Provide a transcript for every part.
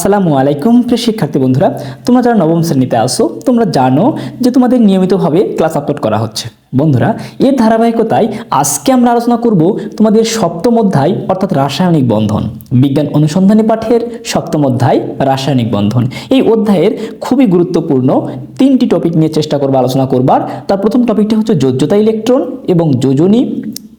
আসসালামু আলাইকুম প্রিয় শিক্ষার্থী বন্ধুরা, তোমরা যারা নবম শ্রেণীতে আসো তোমরা জানো যে তোমাদের নিয়মিতভাবে ক্লাস আপলোড করা হচ্ছে। বন্ধুরা, এর ধারাবাহিকতায় আজকে আমরা আলোচনা করব তোমাদের সপ্তম অধ্যায়, অর্থাৎ রাসায়নিক বন্ধন। বিজ্ঞান অনুসন্ধানী পাঠের সপ্তম অধ্যায়, রাসায়নিক বন্ধন। এই অধ্যায়ের খুবই গুরুত্বপূর্ণ তিনটি টপিক নিয়ে চেষ্টা করব আলোচনা করবার। তার প্রথম টপিকটি হচ্ছে যোজ্যতা ইলেকট্রন এবং যোজনী।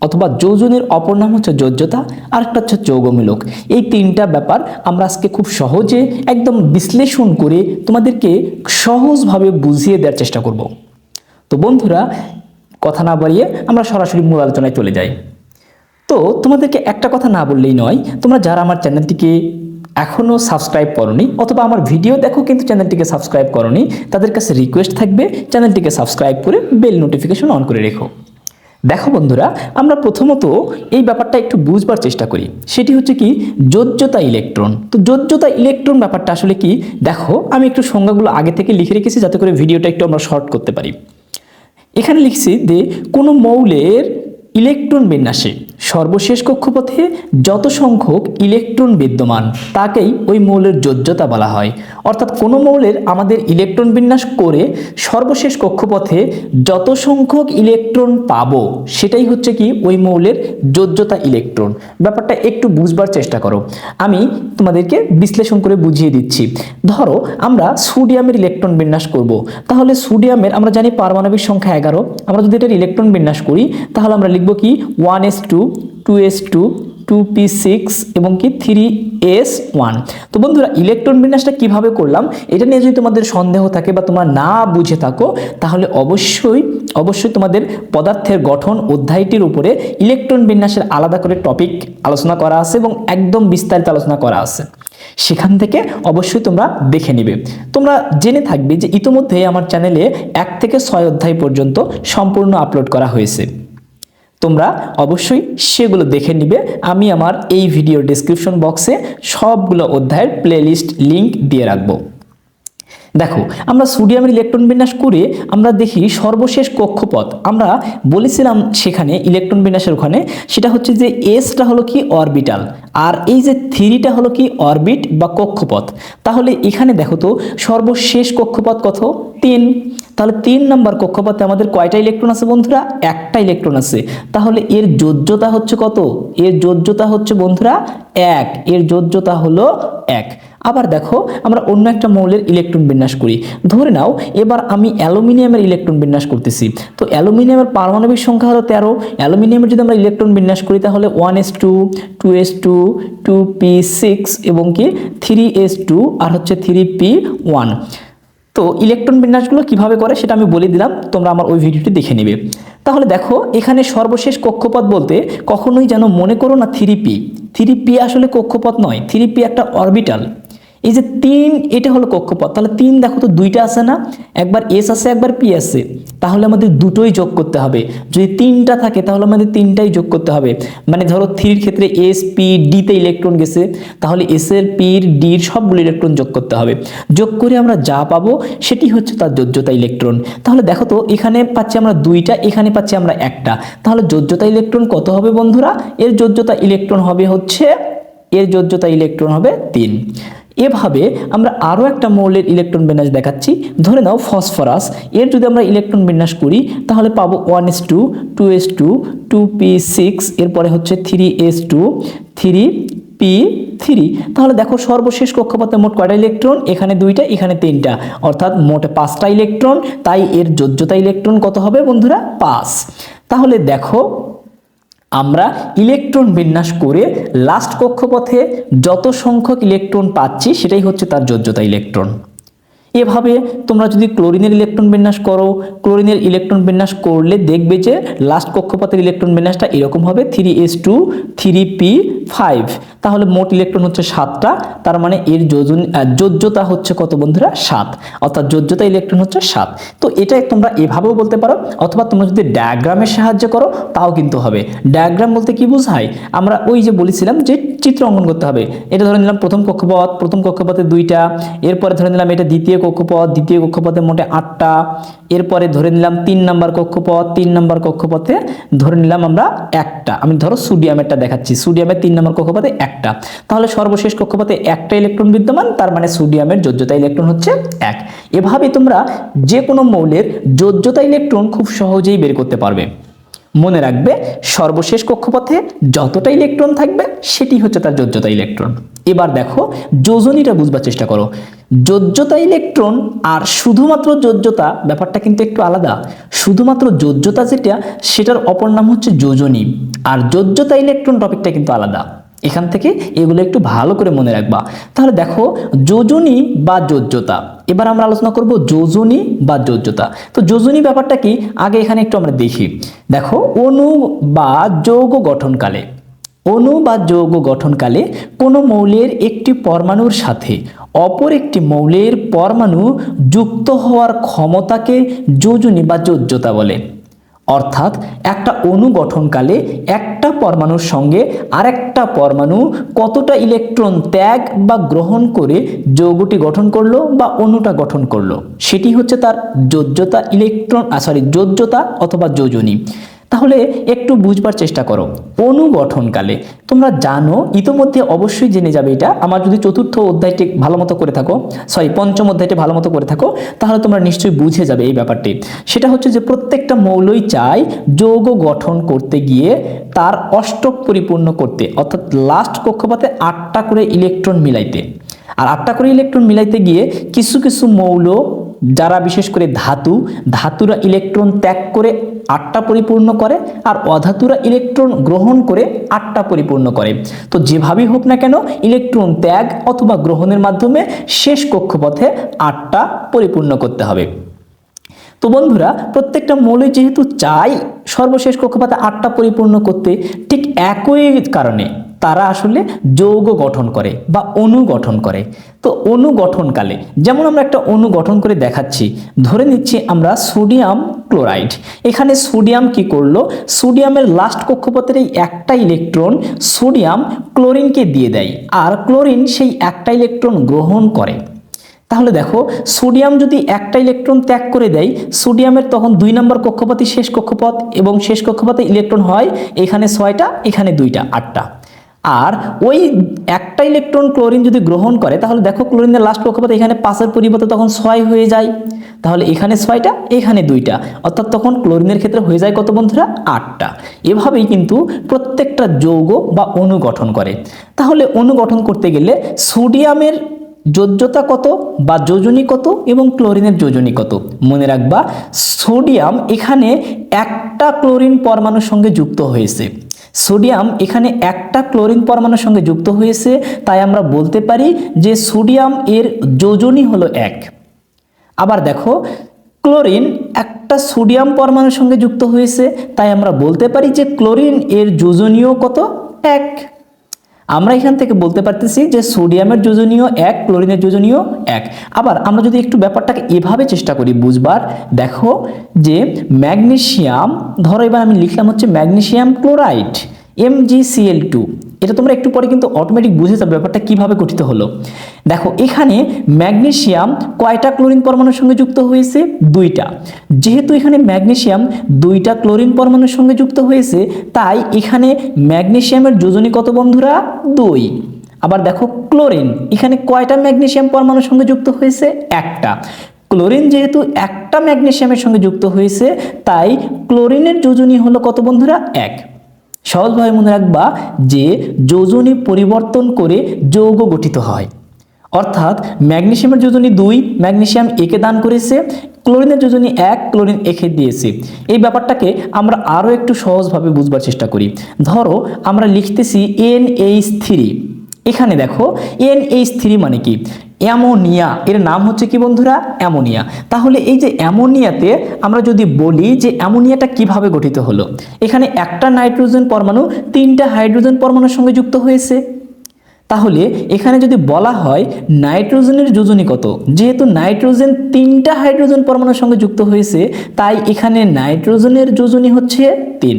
অথবা যৌজনের অপর নাম হচ্ছে যোজ্যতা আর একটা হচ্ছে যৌগমূলক। এই তিনটা ব্যাপার আমরা আজকে খুব সহজে একদম বিশ্লেষণ করে তোমাদেরকে সহজভাবে বুঝিয়ে দেওয়ার চেষ্টা করব। তো বন্ধুরা, কথা না বাড়িয়ে আমরা সরাসরি মূল আলোচনায় চলে যাই। তো তোমাদেরকে একটা কথা না বললেই নয়, তোমরা যারা আমার চ্যানেলটিকে এখনও সাবস্ক্রাইব করনি অথবা আমার ভিডিও দেখো কিন্তু চ্যানেলটিকে সাবস্ক্রাইব করনি, তাদের কাছে রিকোয়েস্ট থাকবে চ্যানেলটিকে সাবস্ক্রাইব করে বেল নোটিফিকেশন অন করে রেখো। দেখো বন্ধুরা, আমরা প্রথমত এই ব্যাপারটা একটু বুঝবার চেষ্টা করি। সেটি হচ্ছে কি যোজ্যতা ইলেকট্রন। তো যোজ্যতা ইলেকট্রন ব্যাপারটা আসলে কি? দেখো, আমি একটু সংজ্ঞাগুলো আগে থেকে লিখে রেখেছি যাতে করে ভিডিওটা একটু আমরা শর্ট করতে পারি। এখানে লিখছি যে, কোনো মৌলের ইলেকট্রন বিন্যাসে সর্বশেষ কক্ষপথে যত সংখ্যক ইলেকট্রন বিদ্যমান, তাকেই ওই মৌলের যোজ্যতা বলা হয়। অর্থাৎ কোনো মৌলের আমাদের ইলেকট্রন বিন্যাস করে সর্বশেষ কক্ষপথে যত সংখ্যক ইলেকট্রন পাবো, সেটাই হচ্ছে কি ওই মৌলের যোজ্যতা ইলেকট্রন। ব্যাপারটা একটু বুঝবার চেষ্টা করো। আমি তোমাদেরকে বিশ্লেষণ করে বুঝিয়ে দিচ্ছি। ধরো, আমরা সোডিয়ামের ইলেকট্রন বিন্যাস করব। তাহলে সোডিয়ামের, আমরা জানি পারমাণবিক সংখ্যা এগারো, আমরা যদি এটার ইলেকট্রন বিন্যাস করি, তাহলে আমরা লিখব কি? One S two two S two two P six এবং কি থ্রি এস ওয়ান তো বন্ধুরা ইলেকট্রন বিন্যাসটা কীভাবে করলাম, এটা নিয়ে যদি তোমাদের সন্দেহ থাকে বা তোমরা না বুঝে থাকো, তাহলে অবশ্যই অবশ্যই তোমাদের পদার্থের গঠন অধ্যায়টির উপরে ইলেকট্রন বিন্যাসের আলাদা করে টপিক আলোচনা করা আছে এবং একদম বিস্তারিত আলোচনা করা আছে। সেখান থেকে অবশ্যই তোমরা দেখে নিবে। তোমরা জেনে থাকবে যে ইতোমধ্যে আমার চ্যানেলে এক থেকে ছয় অধ্যায় পর্যন্ত সম্পূর্ণ আপলোড করা হয়েছে। তোমরা অবশ্যই সেগুলো দেখে নিবে। আমি আমার এই ভিডিও ডিসক্রিপশন বক্সে সবগুলো অধ্যায়ের প্লেলিস্ট লিংক দিয়ে রাখব। দেখো, আমরা সোডিয়ামের ইলেকট্রন বিন্যাস করে আমরা দেখি সর্বশেষ কক্ষপথ। আমরা বলেছিলাম সেখানে ইলেকট্রন বিন্যাসের ওখানে, সেটা হচ্ছে যে এসটা হলো কি অরবিটাল আর এই যে থ্রিটা হলো কি অরবিট বা কক্ষপথ। তাহলে এখানে দেখো তো সর্বশেষ কক্ষপথ কত? তিন। তাহলে তিন নম্বর কক্ষপথে আমাদের কয়টা ইলেকট্রন আছে বন্ধুরা? একটা ইলেকট্রন আছে। তাহলে এর যোজ্যতা হচ্ছে কত? এর যোজ্যতা হচ্ছে বন্ধুরা এক। এর যোজ্যতা হলো এক। আবার দেখো, আমরা অন্য একটা মৌলের ইলেকট্রন বিন্যাস করি। ধরে নাও, এবার আমি অ্যালুমিনিয়ামের ইলেকট্রন বিন্যাস করতেছি। তো অ্যালুমিনিয়ামের পারমাণবিক সংখ্যা হলো তেরো। অ্যালুমিনিয়ামের যদি আমরা ইলেকট্রন বিন্যাস করি, তাহলে one S two two S two two P six এবং কি থ্রি এস টু আর হচ্ছে থ্রি পি ওয়ান। তো ইলেকট্রন বিন্যাসগুলো কীভাবে করে সেটা আমি বলে দিলাম, তোমরা আমার ওই ভিডিওটি দেখে নেবে। তাহলে দেখো, এখানে সর্বশেষ কক্ষপথ বলতে কখনোই যেন মনে করো না থ্রি পি। থ্রি পি আসলে কক্ষপথ নয়, থ্রি পি একটা অরবিটাল। এই যে তিন, এটা হলো কক্ষপথ। তাহলে তিন দেখো তো দুইটা আছে না? একবার এস আছে, একবার পি আছে। তাহলে আমাদের দুটোই যোগ করতে হবে। যদি তিনটা থাকে, তাহলে আমাদের তিনটাই যোগ করতে হবে। মানে ধরো থ্রির ক্ষেত্রে এস পি ডিতে ইলেকট্রন গেছে, তাহলে এস এর পির ডির সবগুলো ইলেকট্রন যোগ করতে হবে। যোগ করে আমরা যা পাবো, সেটি হচ্ছে তার যোজ্যতা ইলেকট্রন তাহলে দেখো তো, এখানে পাচ্ছি আমরা দুইটা, এখানে পাচ্ছি আমরা একটা। তাহলে যোজ্যতা ইলেকট্রন কত হবে বন্ধুরা? এর যোজ্যতা ইলেকট্রন হবে হচ্ছে, এর যোজ্যতা ইলেকট্রন হবে তিন। এভাবে আমরা আরও একটা মৌলের ইলেকট্রন বিন্যাস দেখাচ্ছি। ধরে নাও ফসফরাস এর যদি আমরা ইলেকট্রন বিন্যাস করি, তাহলে পাবো one S two two S two two P six এরপরে হচ্ছে three S two three P three তাহলে দেখো সর্বশেষ কক্ষপথে মোট কয়টা ইলেকট্রন এখানে দুইটা, এখানে তিনটা। অর্থাৎ মোট পাঁচটা ইলেকট্রন তাই এর যোজ্যতা ইলেকট্রন কত হবে বন্ধুরা? পাঁচ। তাহলে দেখো আমরা ইলেকট্রন বিন্যাস করে লাস্ট কক্ষপথে যত সংখ্যক ইলেকট্রন পাচ্ছি, সেটাই হচ্ছে তার যোজ্যতা ইলেকট্রন এভাবে তোমরা যদি ক্লোরিনের ইলেকট্রন বিন্যাস করো, ক্লোরিনের ইলেকট্রন বিন্যাস করলে দেখবে যে লাস্ট কক্ষপথের ইলেকট্রন বিন্যাসটা এরকম হবে three S two three P five তাহলে মোট ইলেকট্রন হচ্ছে সাতটা, তার মানে এর যোজন যোজ্যতা হচ্ছে কত বন্ধুরা? সাত। অর্থাৎ যোজ্যতা ইলেকট্রন হচ্ছে সাত। তো এটা তোমরা এভাবেও বলতে পারো, অথবা তোমরা যদি ডায়াগ্রামের সাহায্যে করো, তাও কিন্তু হবে। ডায়াগ্রাম বলতে কি বোঝায়? আমরা ওই যে বলেছিলাম যে চিত্র অঙ্কন করতে হবে। এটা ধরে নিলাম প্রথম কক্ষপথ, প্রথম কক্ষপথে দুইটা, এরপরে ধরে নিলাম এটা দ্বিতীয় কক্ষপথ, দ্বিতীয় কক্ষপথে মোটে আটটা। এরপরে ধরে নিলাম তিন নাম্বার কক্ষপথ, তিন নাম্বার কক্ষপথে ধরে নিলাম আমরা একটা। আমি ধরো সোডিয়ামেরটা দেখাচ্ছি, সোডিয়ামের তিন নাম্বার কক্ষপথে একটা। তাহলে সর্বশেষ কক্ষপথে একটা ইলেকট্রন বিদ্যমান, তার মানে সোডিয়ামের যোজ্যতা ইলেকট্রন হচ্ছে এক। এভাবে তোমরা যে কোনো মৌলের যোজ্যতা ইলেকট্রন খুব সহজেই বের করতে পারবে। মনে রাখবে, সর্বশেষ কক্ষপথে যতটা ইলেকট্রন থাকবে, সেটি হচ্ছে তার যোজ্যতা ইলেকট্রন এবার দেখো, যোজনীটা বুঝবার চেষ্টা করো। যোজ্যতা ইলেকট্রন আর শুধুমাত্র যোজ্যতা, ব্যাপারটা কিন্তু একটু আলাদা। শুধুমাত্র যোজ্যতা যেটা, সেটার অপর নাম হচ্ছে যোজনী। আর যোজ্যতা ইলেকট্রন টপিকটা কিন্তু আলাদা। এখান থেকে এগুলো একটু ভালো করে মনে রাখবা। তাহলে দেখো, যোজনী বা যোজ্যতা। এবার আমরা আলোচনা করব যোজনী বা যোজ্যতা। তো যোজনী ব্যাপারটা কি? আগে এখানে একটু আমরা দেখি। দেখো অণু বা যৌগ গঠনকালে অণু বা যৌগ গঠনকালে কোনো মৌলের একটি পরমাণুর সাথে অপর একটি মৌলের পরমাণু যুক্ত হওয়ার ক্ষমতাকে যোজনী বা যোজ্যতা বলে। অর্থাৎ একটা অণু গঠনকালে একটা পরমাণুর সঙ্গে আরেকটা পরমাণু কতটা ইলেকট্রন ত্যাগ বা গ্রহণ করে যৌগটি গঠন করল বা অণুটা গঠন করল? সেটি হচ্ছে তার যোজ্যতা ইলেকট্রন সরি যোজ্যতা অথবা যোজনী। তাহলে একটু বুঝবার চেষ্টা করো। অণু গঠনকালে তোমরা জানো, ইতোমধ্যে অবশ্যই জেনে যাবে এটা। আমার যদি চতুর্থ অধ্যায়টি ভালো মতো করে থাকো সরি পঞ্চম অধ্যায়টি ভালো মতো করে থাকো, তাহলে তোমরা নিশ্চয়ই বুঝে যাবে এই ব্যাপারটি। সেটা হচ্ছে যে প্রত্যেকটা মৌলই চায় যৌগ গঠন করতে গিয়ে তার অষ্টক পরিপূর্ণ করতে, অর্থাৎ লাস্ট কক্ষপাতে আটটা করে ইলেকট্রন মিলাইতে। আর আটটা করে ইলেকট্রন মিলাইতে গিয়ে কিছু কিছু মৌল যারা বিশেষ করে ধাতু, ধাতুরা ইলেকট্রন ত্যাগ করে আটটা পরিপূর্ণ করে আর অধাতুরা ইলেকট্রন গ্রহণ করে আটটা পরিপূর্ণ করে। তো যেভাবেই হোক না কেন ইলেকট্রন ত্যাগ অথবা গ্রহণের মাধ্যমে শেষ কক্ষপথে আটটা পরিপূর্ণ করতে হবে। তো বন্ধুরা, প্রত্যেকটা মৌলে যেহেতু চাই সর্বশেষ কক্ষপথে আটটা পরিপূর্ণ করতে, ঠিক একই কারণে তারা আসলে যৌগ গঠন করে বা অণু গঠন করে। তো অণু গঠনকালে, যেমন আমরা একটা অণু গঠন করে দেখাচ্ছি, ধরে নিচ্ছি আমরা সোডিয়াম ক্লোরাইড। এখানে সোডিয়াম কি করল? সোডিয়ামের লাস্ট কক্ষপথের এই একটা ইলেকট্রন সোডিয়াম ক্লোরিনকে দিয়ে দেয়, আর ক্লোরিন সেই একটা ইলেকট্রন গ্রহণ করে। তাহলে দেখো, সোডিয়াম যদি একটা ইলেকট্রন ত্যাগ করে দেয়, সোডিয়ামের তখন দুই নম্বর কক্ষপথই শেষ কক্ষপথ এবং শেষ কক্ষপথে ইলেকট্রন হয়, এখানে ছয়টা, এখানে দুইটা, আটটা। আর ওই একটা ইলেকট্রন ক্লোরিন যদি গ্রহণ করে, তাহলে দেখো ক্লোরিনের লাস্ট কক্ষপথ এখানে পাঁচের পরিবর্তে তখন ছয় হয়ে যায়। তাহলে এখানে ছয়টা, এখানে দুইটা। অর্থাৎ তখন ক্লোরিনের ক্ষেত্রে হয়ে যায় কত বন্ধুরা? আটটা। এভাবেই কিন্তু প্রত্যেকটা যৌগ বা অণু গঠন করে। তাহলে অণু গঠন করতে গেলে সোডিয়ামের যোজ্যতা কত বা যোজনী কত এবং ক্লোরিনের যোজনী কত? মনে রাখবা সোডিয়াম এখানে একটা ক্লোরিন পরমাণুর সঙ্গে যুক্ত হয়েছে। সোডিয়াম এখানে একটা ক্লোরিন পরমাণুর সঙ্গে যুক্ত হয়েছে, তাই আমরা বলতে পারি যে সোডিয়াম এর যোজনী হলো এক। আবার দেখো, ক্লোরিন একটা সোডিয়াম পরমাণুর সঙ্গে যুক্ত হয়েছে, তাই আমরা বলতে পারি যে ক্লোরিন এর যোজনীয় কত? এক। আমরা এখান থেকে বলতে পারতেছি যে সোডিয়ামের যোজনীয় এক, ক্লোরিনের যোজনীয় এক। আবার আমরা যদি একটু ব্যাপারটাকে এভাবে চেষ্টা করি বুঝবার, দেখো যে ম্যাগনেশিয়াম ধরো এবার আমি লিখলাম হচ্ছে ম্যাগনেশিয়াম ক্লোরাইড এমজিসিএল টু। এটা তোমরা একটু পরে কিন্তু অটোমেটিক বুঝে যাবে ব্যাপারটা কীভাবে গঠিত হলো। দেখো, এখানে ম্যাগনেসিয়াম কয়টা ক্লোরিন পরমাণুর সঙ্গে যুক্ত হয়েছে? দুইটা। যেহেতু এখানে ম্যাগনেশিয়াম দুইটা ক্লোরিন পরমাণুর সঙ্গে যুক্ত হয়েছে, তাই এখানে ম্যাগনেশিয়ামের যোজনী কত বন্ধুরা? দুই। আবার দেখো, ক্লোরিন। এখানে কয়টা ম্যাগনেশিয়াম পরমাণুর সঙ্গে যুক্ত হয়েছে? একটা। ক্লোরিন যেহেতু একটা ম্যাগনেশিয়ামের সঙ্গে যুক্ত হয়েছে, তাই ক্লোরিনের যোজনী হলো কত বন্ধুরা? এক। সহজভাবে মনে রাখবা যে যোজনী পরিবর্তন করে যৌগ গঠিত হয়। অর্থাৎ ম্যাগনেশিয়ামের যোজনী দুই, ম্যাগনেশিয়াম একে দান করেছে, ক্লোরিনের যোজনী এক, ক্লোরিন একে দিয়েছে। এই ব্যাপারটাকে আমরা আরও একটু সহজভাবে বুঝবার চেষ্টা করি। ধরো, আমরা লিখতেছি এন এইচ থ্রি এখানে দেখো, এন এইচ থ্রি মানে কি? অ্যামোনিয়া। এর নাম হচ্ছে কি বন্ধুরা? অ্যামোনিয়া। তাহলে এই যে অ্যামোনিয়াতে আমরা যদি বলি যে অ্যামোনিয়াটা কীভাবে গঠিত হলো, এখানে একটা নাইট্রোজেন পরমাণু, তিনটা হাইড্রোজেন পরমাণুর সঙ্গে যুক্ত হয়েছে। তাহলে এখানে যদি বলা হয় নাইট্রোজেনের যোজনী কত? যেহেতু নাইট্রোজেন তিনটা হাইড্রোজেন পরমাণুর সঙ্গে যুক্ত হয়েছে, তাই এখানে নাইট্রোজেনের যোজনী হচ্ছে তিন।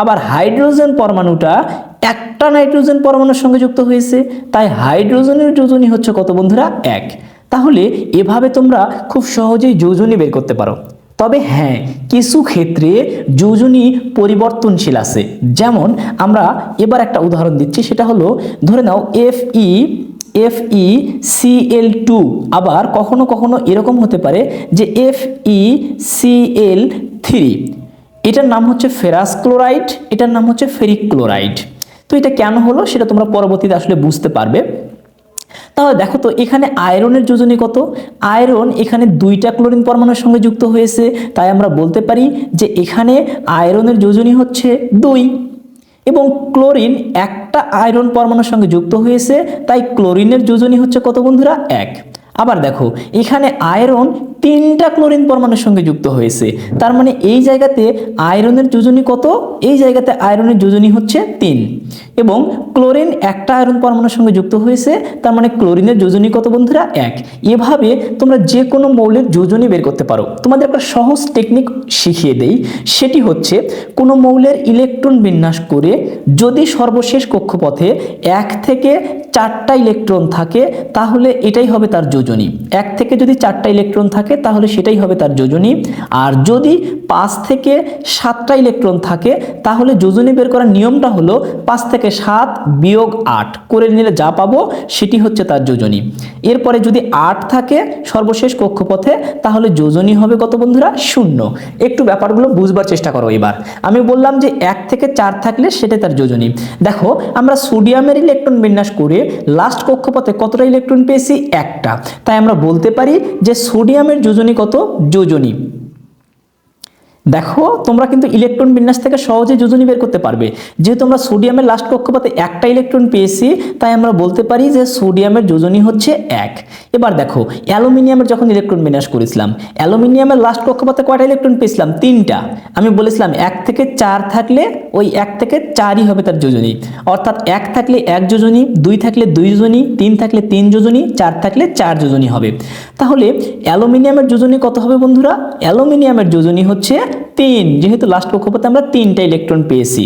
আবার হাইড্রোজেন পরমাণুটা একটা নাইট্রোজেন পরমাণুর সঙ্গে যুক্ত হয়েছে, তাই হাইড্রোজেনের যোজনী হচ্ছে কত বন্ধুরা? এক। তাহলে এভাবে তোমরা খুব সহজেই যোজনী বের করতে পারো। তবে হ্যাঁ কিছু ক্ষেত্রে যোজনী পরিবর্তনশীল আছে। যেমন আমরা এবার একটা উদাহরণ দিচ্ছি, সেটা হলো, ধরে নাও F E F E CL two আবার কখনো কখনো এরকম হতে পারে যে F E C L three এটার নাম হচ্ছে ফেরাস ক্লোরাইড, এটার নাম হচ্ছে ফেরিক ক্লোরাইড। তো এটা কেন হলো সেটা তোমরা পরবর্তীতে আসলে বুঝতে পারবে। তাহলে দেখো তো, এখানে আয়রনের যোজনী কত? আয়রন এখানে দুইটা ক্লোরিন পরমাণুর সঙ্গে যুক্ত হয়েছে। তাই আমরা বলতে পারি যে এখানে আয়রনের যোজনী হচ্ছে দুই এবং ক্লোরিন একটা আয়রন পরমাণুর সঙ্গে যুক্ত হয়েছে। তাই ক্লোরিনের যোজনী হচ্ছে কত বন্ধুরা? এক। আবার দেখো, এখানে আয়রন তিনটা ক্লোরিন পরমাণুর সঙ্গে যুক্ত হয়েছে। তার মানে এই জায়গাতে আয়রনের যোজনী কত? এই জায়গাতে আয়রনের যোজনী হচ্ছে তিন। এবং ক্লোরিন একটা আয়রন পরমাণুর সঙ্গে যুক্ত হয়েছে, তার মানে ক্লোরিনের যোজনী কত বন্ধুরা? এক। এভাবে তোমরা যে কোনো মৌলের যোজনী বের করতে পারো। তোমাদের একটা সহজ টেকনিক শিখিয়ে দেই। সেটি হচ্ছে, কোনো মৌলের ইলেকট্রন বিন্যাস করে যদি সর্বশেষ কক্ষপথে এক থেকে চারটা ইলেকট্রন থাকে, তাহলে এটাই হবে তার যোজনী। এক থেকে যদি চারটা ইলেকট্রন থাকে, তাহলে সেটাই হবে তার যোজনী। আর যদি পাঁচ থেকে সাতটা ইলেকট্রন থাকে, তাহলে যোজনী বের করার নিয়মটা হলো পাঁচ থেকে সাত বিয়োগ আট। করে নিলে যা পাবো, সেটি হচ্ছে তার যোজনী। এরপরে যদি আট থাকে সর্বশেষ কক্ষপথে, তাহলে যোজনী হবে কত বন্ধুরা? শূন্য। একটু ব্যাপারগুলো বুঝবার চেষ্টা করো এবার। আমি বললাম যে এক থেকে চার থাকলে সেটা তার যোজনী। দেখো, আমরা সোডিয়ামের ইলেকট্রন বিন্যাস করে লাস্ট কক্ষপথে কতটা ইলেকট্রন পেয়েছি? একটা। তাই আমরা বলতে পারি যে সোডিয়ামের যোজনী কত? যোজনী। দেখো, তোমরা কিন্তু ইলেকট্রন বিন্যাস থেকে সহজে যোজনী বের করতে পারবে। যেহেতু আমরা সোডিয়ামের লাস্ট কক্ষপথে একটা ইলেকট্রন পেয়েছি, তাই আমরা বলতে পারি যে সোডিয়ামের যোজনী হচ্ছে এক। এবার দেখো, অ্যালুমিনিয়ামের যখন ইলেকট্রন বিন্যাস করেছিলাম, অ্যালুমিনিয়ামের লাস্ট কক্ষপথে কয়টা ইলেকট্রন পেয়েছিলাম? তিনটা। আমি বলেছিলাম এক থেকে চার থাকলে ওই এক থেকে চারই হবে তার যোজনী। অর্থাৎ এক থাকলে এক যোজনী, দুই থাকলে দুই যোজনী, তিন থাকলে তিন যোজনী, চার থাকলে চার যোজনী হবে। তাহলে অ্যালুমিনিয়ামের যোজনী কত হবে বন্ধুরা? অ্যালুমিনিয়ামের যোজনী হচ্ছে তিন, যেহেতু লাস্ট কক্ষপথে আমরা তিনটা ইলেকট্রন পেয়েছি।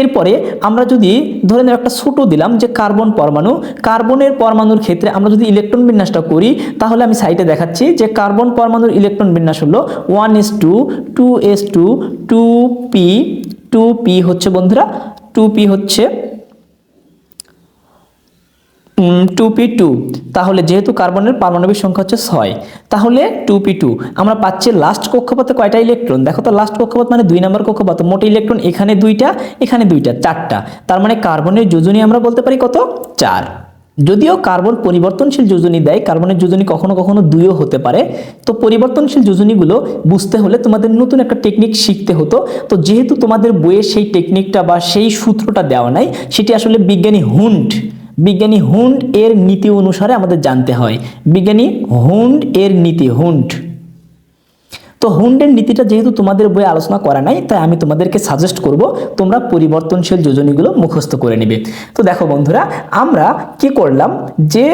এরপরে আমরা যদি ধরে নেব একটা ছোটো দিলাম যে কার্বন পরমাণু কার্বনের পরমাণুর ক্ষেত্রে আমরা যদি ইলেকট্রন বিন্যাসটা করি, তাহলে আমি সাইটে দেখাচ্ছি যে কার্বন পরমাণুর ইলেকট্রন বিন্যাস হলো one S two two S two two P two P হচ্ছে বন্ধুরা টু পি হচ্ছে টু পি টু তাহলে যেহেতু কার্বনের পারমাণবিক সংখ্যা হচ্ছে ছয়, তাহলে টু পি টু আমরা পাচ্ছি লাস্ট কক্ষপথে কয়টা ইলেকট্রন দেখো তো লাস্ট কক্ষপথ মানে দুই নম্বর কক্ষপথ, মোট ইলেকট্রন এখানে দুইটা এখানে দুইটা, চারটা, তার মানে কার্বনের যোজনী আমরা বলতে পারি কত? চার। যদিও কার্বন পরিবর্তনশীল যোজনী দেয়, কার্বনের যোজনী কখনো কখনো দুইও হতে পারে, তো পরিবর্তনশীল যোজনীগুলো বুঝতে হলে তোমাদের নতুন একটা টেকনিক শিখতে হতো, তো যেহেতু তোমাদের বইয়ে সেই টেকনিকটা বা সেই সূত্রটা দেওয়া নাই, সেটি আসলে বিজ্ঞানী হুন্ড বিজ্ঞানী হুন্ড এর নীতি অনুসারে আমাদের জানতে হয়। বিজ্ঞানী হুন্ড এর নীতি, হুন্ড। তো হুন্ডের নীতিটা যেহেতু তোমাদের বই আলোচনা করা নাই, তাই আমি তোমাদেরকে সাজেস্ট করব তোমরা পরিবর্তনশীল যোজনীগুলো মুখস্থ করে নেবে। তো দেখো বন্ধুরা, আমরা কি করলাম যে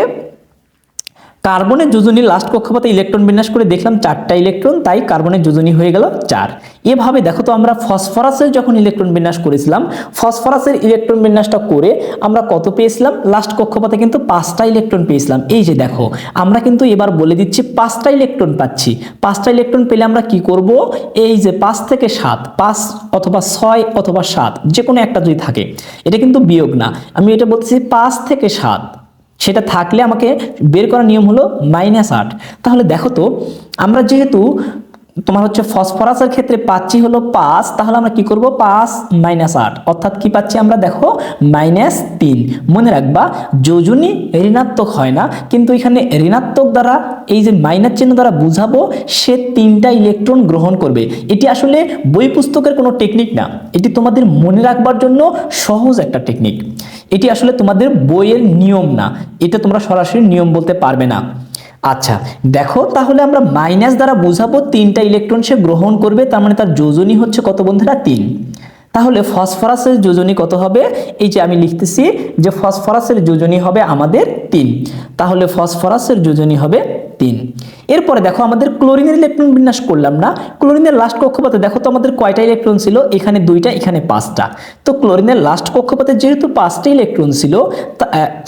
কার্বনের যোজনী লাস্ট কক্ষপথে ইলেকট্রন বিন্যাস করে দেখলাম চারটা ইলেকট্রন তাই কার্বনের যোজনী হয়ে গেল চার। এভাবে দেখো তো আমরা ফসফরাসের যখন ইলেকট্রন বিন্যাস করেছিলাম ফসফরাসের ইলেকট্রন বিন্যাসটা করে আমরা কত পেয়েছিলাম? লাস্ট কক্ষপথে কিন্তু পাঁচটা ইলেকট্রন পেয়েছিলাম। এই যে দেখো, আমরা কিন্তু এবার বলে দিচ্ছি পাঁচটা ইলেকট্রন পাচ্ছি। পাঁচটা ইলেকট্রন পেলে আমরা কি করব? এই যে পাঁচ থেকে সাত, পাঁচ অথবা ছয় অথবা সাত যে কোনো একটা যদি থাকে, এটা কিন্তু বিয়োগ না। আমি এটা বলতেছি পাঁচ থেকে সাত। সেটা থাকলে আমাকে বের করার নিয়ম হলো মাইনাস আট। তাহলে দেখো তো আমরা যেহেতু তোমার হচ্ছে ফসফরাসের ক্ষেত্রে পাচ্ছি হলো পাঁচ, তাহলে আমরা কি করব? পাঁচ মাইনাস আট। অর্থাৎ কি পাচ্ছি আমরা? দেখো মাইনাস তিন। মনে রাখবা, যোজনী ঋণাত্মক হয় না, কিন্তু এখানে ঋণাত্মক দ্বারা, এই যে মাইনাস চিহ্ন দ্বারা বুঝাবো, সে তিনটা ইলেকট্রন গ্রহণ করবে। এটি আসলে বই পুস্তকের কোনো টেকনিক না। এটি তোমাদের মনে রাখবার জন্য সহজ একটা টেকনিক এটি আসলে তোমাদের বইয়ের নিয়ম না। এটা তোমরা সরাসরি নিয়ম বলতে পারবে না। আচ্ছা দেখো, তাহলে আমরা মাইনাস দ্বারা বোঝাবো তিনটা ইলেকট্রন সে গ্রহণ করবে, তার মানে তার যোজনী হচ্ছে কত বন্ধুরা? তিন। তাহলে ফসফরাসের যোজনী কত হবে? এই যে আমি লিখতেছি যে ফসফরাসের যোজনী হবে আমাদের তিন। তাহলে ফসফরাসের যোজনী হবে তিন। এরপরে দেখো আমাদের ক্লোরিনের ইলেকট্রন বিন্যাস করলাম না। ক্লোরিনের লাস্ট কক্ষপথে দেখো তো আমাদের কয়টা ইলেকট্রন ছিল? এখানে দুইটা, এখানে পাঁচটা। তো ক্লোরিনের লাস্ট কক্ষপথে যেহেতু পাঁচটা ইলেকট্রন ছিল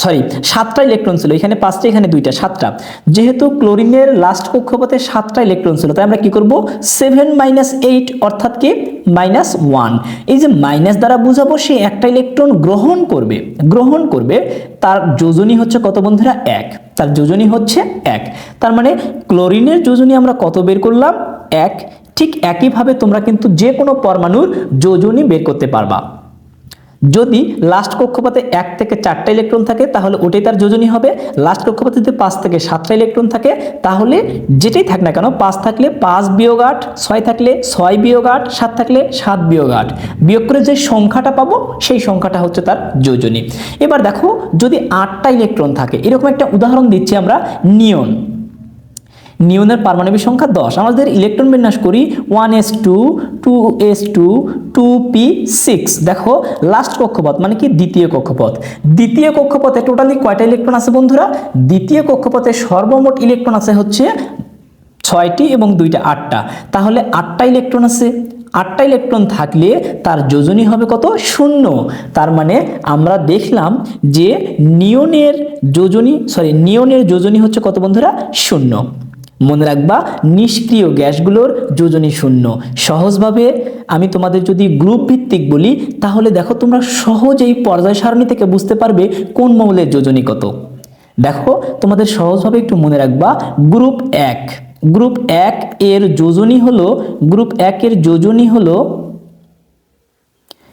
সরি সাতটা ইলেকট্রন ছিল, এখানে পাঁচটা, এখানে দুইটা, সাতটা। যেহেতু ক্লোরিনের লাস্ট কক্ষপথে সাতটা ইলেকট্রন ছিল, তাই আমরা কি করব? সেভেন মাইনাস এইট অর্থাৎ কি? মাইনাস ওয়ান এই যে মাইনাস দ্বারা বুঝাবো সে একটা ইলেকট্রন গ্রহণ করবে গ্রহণ করবে তার যোজনী হচ্ছে কত বন্ধুরা? এক। তার যোজনী হচ্ছে এক। তার মানে ক্লোরিনের যোজনী আমরা কত বের করলাম? এক। ঠিক একইভাবে তোমরা কিন্তু যে কোনো পরমাণুর যোজনী বের করতে পারবা। যদি লাস্ট কক্ষপথে এক থেকে চারটা ইলেকট্রন থাকে, তাহলে ওটাই তার যোজনী হবে। লাস্ট কক্ষপথে যদি পাঁচ থেকে সাতটা ইলেকট্রন থাকে, তাহলে যেটাই থাক না কেন, পাঁচ থাকলে পাঁচ বিয়োগ আট, ছয় থাকলে ছয় বিয়োগ আট, সাত থাকলে সাত বিয়োগ আট। বিয়োগ করে যে সংখ্যাটা পাবো, সেই সংখ্যাটা হচ্ছে তার যোজনী। এবার দেখো, যদি আটটা ইলেকট্রন থাকে, এরকম একটা উদাহরণ দিচ্ছি আমরা, নিয়ন। নিয়নের পারমাণবিক সংখ্যা দশ। আমাদের ইলেকট্রন বিন্যাস করি one S two two S two two P six দেখো লাস্ট কক্ষপথ মানে কি? দ্বিতীয় কক্ষপথ। দ্বিতীয় কক্ষপথে টোটালি কয়টা ইলেকট্রন আছে বন্ধুরা? দ্বিতীয় কক্ষপথে সর্বমোট ইলেকট্রন আছে হচ্ছে ছয়টি এবং দুইটা আটটা। তাহলে আটটা ইলেকট্রন আছে। আটটা ইলেকট্রন থাকলে তার যোজনী হবে কত? শূন্য। তার মানে আমরা দেখলাম যে নিয়নের যোজনী সরি নিয়নের যোজনী হচ্ছে কত বন্ধুরা? শূন্য। মনে রাখবা, নিষ্ক্রিয় গ্যাসগুলোর যোজনী শূন্য। সহজভাবে আমি তোমাদের যদি গ্রুপ ভিত্তিক বলি, তাহলে দেখো তোমরা সহজেই পর্যায় সারণী থেকে বুঝতে পারবে কোন মৌলের যোজনী কত। দেখো, তোমাদের সহজভাবে একটু মনে রাখবা গ্রুপ এক। গ্রুপ এক এর যোজনী হলো গ্রুপ এক এর যোজনী হলো,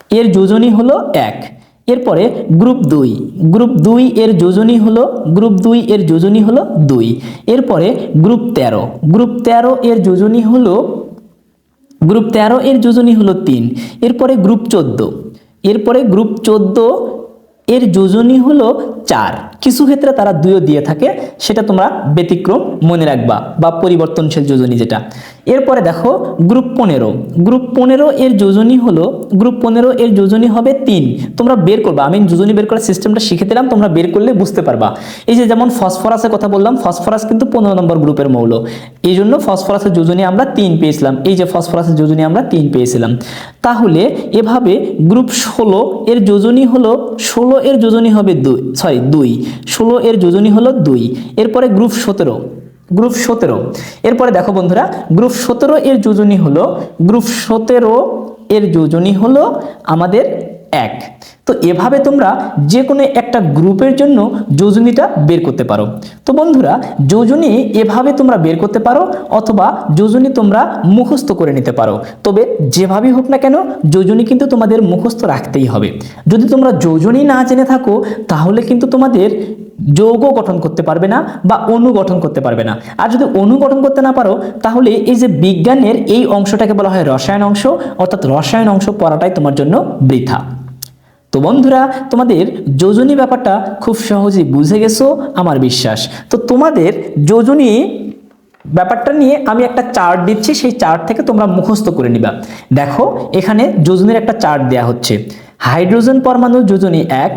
এর যোজনী হলো এক। এরপরে গ্রুপ দুই। গ্রুপ দুই এর যোজনী হলো, গ্রুপ দুই এর যোজনী হলো দুই। এরপরে গ্রুপ তেরো। গ্রুপ তেরো এর যোজনী হলো, গ্রুপ তেরো এর যোজনী হলো তিন। এরপরে গ্রুপ চোদ্দ। এরপরে গ্রুপ চোদ্দ এর যোজনী হলো চার। কিছু ক্ষেত্রে তারা দুইও দিয়ে থাকে, সেটা তোমরা ব্যতিক্রম মনে রাখবা, বা পরিবর্তনশীল যোজনী যেটা। এরপরে দেখো গ্রুপ পনেরো। গ্রুপ পনেরো এর যোজনী হলো গ্রুপ পনেরো এর যোজনী হবে তিন। তোমরা বের করবা। আমি যোজনী বের করার সিস্টেমটা শিখে দিলাম, তোমরা বের করলে বুঝতে পারবা। এই যে যেমন ফসফরাসের কথা বললাম ফসফরাস কিন্তু পনেরো নম্বর গ্রুপের মৌল। এই জন্য ফসফরাসের যোজনী আমরা তিন পেয়েছিলাম। এই যে ফসফরাসের যোজনী আমরা তিন পেয়েছিলাম। তাহলে এভাবে গ্রুপ ষোলো এর যোজনী হলো, ষোলো এর যোজনী হবে দুই সরি দুই। ষোলো এর যোজনী হলো দুই। এরপরে গ্রুপ সতেরো। গ্রুপ সতেরো। এরপরে দেখো বন্ধুরা, গ্রুপ সতেরো এর যোজনী হলো, গ্রুপ সতেরো এর যোজনী হলো আমাদের এক। তো এভাবে তোমরা যে কোনো একটা গ্রুপের জন্য যোজনীটা বের করতে পারো। তো বন্ধুরা, যোজনী এভাবে তোমরা বের করতে পারো অথবা যোজনী তোমরা মুখস্থ করে নিতে পারো। তবে যেভাবেই হোক না কেন, যোজনী কিন্তু তোমাদের মুখস্থ রাখতেই হবে। যদি তোমরা যোজনী না জেনে থাকো, তাহলে কিন্তু তোমাদের যৌগ গঠন করতে পারবে না বা অণু গঠন করতে পারবে না। আর যদি অণু গঠন করতে না পারো, তাহলে এই যে বিজ্ঞানের এই অংশটাকে বলা হয় রসায়ন অংশ, অর্থাৎ রসায়ন অংশ পড়াটাই তোমার জন্য বৃথা। তো বন্ধুরা, তোমাদের যোজনী ব্যাপারটা খুব সহজেই বুঝে গেছো, আমার বিশ্বাস। তো তোমাদের যোজনী ব্যাপারটা নিয়ে আমি একটা চার্ট দিচ্ছি, সেই চার্ট থেকে তোমরা মুখস্থ করে নিবা। দেখো, এখানে যোজনীর একটা চার্ট দেয়া হচ্ছে। হাইড্রোজেন পরমাণুর যোজনী এক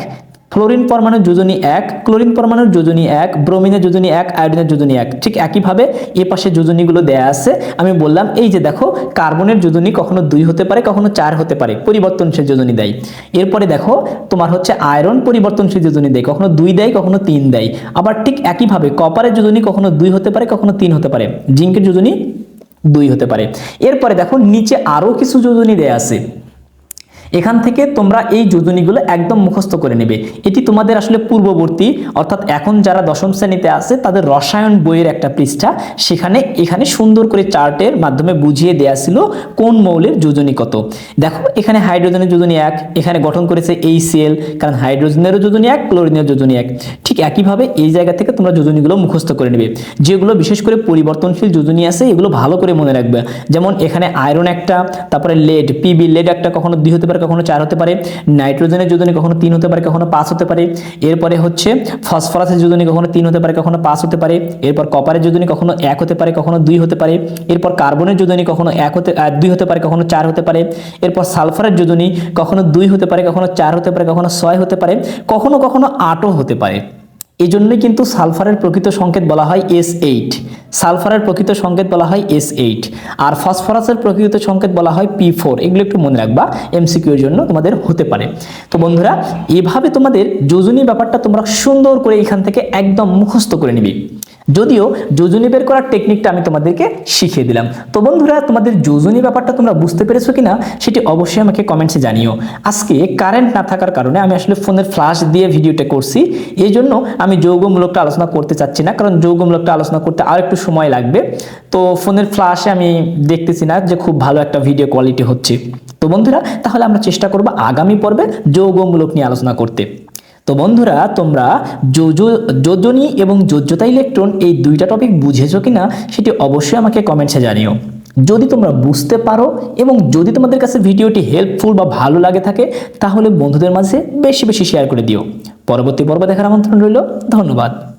ফ্লোরিন পরমাণুর যোজনী এক, ক্লোরিন পরমাণুর যোজনী এক, ব্রোমিনের যোজনী এক, আয়োডিনের যোজনী এক। ঠিক একইভাবে এ পাশে যোজনীগুলো দেয়া আছে। আমি বললাম, এই যে দেখো, কার্বনের যোজনী কখনো দুই হতে পারে, কখনো চার হতে পারে, পরিবর্তনশীল যোজনী দেয়। এরপরে দেখো, তোমার হচ্ছে আয়রন পরিবর্তনশীল যোজনী দেয়, কখনো দুই দেয়, কখনো তিন দেয়। আবার ঠিক একইভাবে কপারের যোজনী কখনো দুই হতে পারে, কখনো তিন হতে পারে, জিঙ্কের যোজনী দুই হতে পারে। এরপরে দেখো, নিচে আরও কিছু যোজনী দেয়া আছে। এখান থেকে তোমরা এই যোজনীগুলো একদম মুখস্থ করে নেবে। এটি তোমাদের আসলে পূর্ববর্তী, অর্থাৎ এখন যারা দশম শ্রেণীতে আছে, তাদের রসায়ন বইয়ের একটা পৃষ্ঠা। সেখানে, এখানে সুন্দর করে চার্টের মাধ্যমে বুঝিয়ে দেয়া ছিল কোন মৌলের যোজনী কত। দেখো, এখানে হাইড্রোজেনের যোজনী এক, এখানে গঠন করেছে এই সেল কারণ হাইড্রোজেনেরও যোজনী এক, ক্লোরিনের যোজনী এক। ঠিক একইভাবে এই জায়গা থেকে তোমরা যোজনীগুলো মুখস্থ করে নেবে। যেগুলো বিশেষ করে পরিবর্তনশীল যোজনী আছে, এগুলো ভালো করে মনে রাখবে। যেমন এখানে আয়রন একটা, তারপরে লেড পিবি লেড একটা কখনো দুই হতে পারে কখনো চার হতে পারে, নাইট্রোজেনের যোজনী কখনো তিন হতে পারে, কখনো পাঁচ হতে পারে। এরপরে হচ্ছে ফসফরাসের যোজনী কখনো তিন হতে পারে, কখনো পাঁচ হতে পারে। এরপর কপারের যোজনী কখনো এক হতে পারে, কখনো দুই হতে পারে। এরপর কার্বনের যোজনী কখনো এক হতে দুই হতে পারে, কখনো চার হতে পারে। এরপর সালফারের যোজনী কখনো দুই হতে পারে, কখনো চার হতে পারে, কখনো ছয় হতে পারে, কখনো কখনো আটও হতে পারে। এই জন্যই কিন্তু সালফারের প্রকৃত সংকেত বলা হয় এস এইট সালফারের প্রকৃত সংকেত বলা হয় এস এইট আর ফসফরাসের প্রকৃত সংকেত বলা হয় পি ফোর এগুলো একটু মনে রাখবা এমসিকিউর জন্য তোমাদের হতে পারে। তো বন্ধুরা, এভাবে তোমাদের যোজনী ব্যাপারটা তোমরা সুন্দর করে এখান থেকে একদম মুখস্থ করে নিবি। যদিও যোজনী বের করার টেকনিকটা আমি তোমাদেরকে শিখিয়ে দিলাম। তো বন্ধুরা, তোমাদের যোজনী ব্যাপারটা তোমরা বুঝতে পেরেছ কিনা, সেটি অবশ্যই আমাকে কমেন্টসে জানিও। আজকে কারেন্ট না থাকার কারণে আমি আসলে ফোনের ফ্ল্যাশ দিয়ে ভিডিওটা করছি। এই জন্য আমি যৌগমূলকটা আলোচনা করতে চাচ্ছি না, কারণ যৌগমূলকটা আলোচনা করতে আর একটু সময় লাগবে। তো ফোনের ফ্ল্যাশে আমি দেখতেছি না যে খুব ভালো একটা ভিডিও কোয়ালিটি হচ্ছে। তো বন্ধুরা, তাহলে আমরা চেষ্টা করব আগামী পর্বে যৌগমূলক নিয়ে আলোচনা করতে। তো বন্ধুরা, তোমরা যোজ- যোজনী এবং যোজ্যতা ইলেকট্রন এই দুইটা টপিক বুঝেছ কিনা, সেটি অবশ্যই আমাকে কমেন্টসে জানিও। যদি তোমরা বুঝতে পারো এবং যদি তোমাদের কাছে ভিডিওটি হেল্পফুল বা ভালো লাগে থাকে, তাহলে বন্ধুদের মাঝে বেশি বেশি শেয়ার করে দিও। পরবর্তী পর্ব দেখার আমন্ত্রণ রইল। ধন্যবাদ।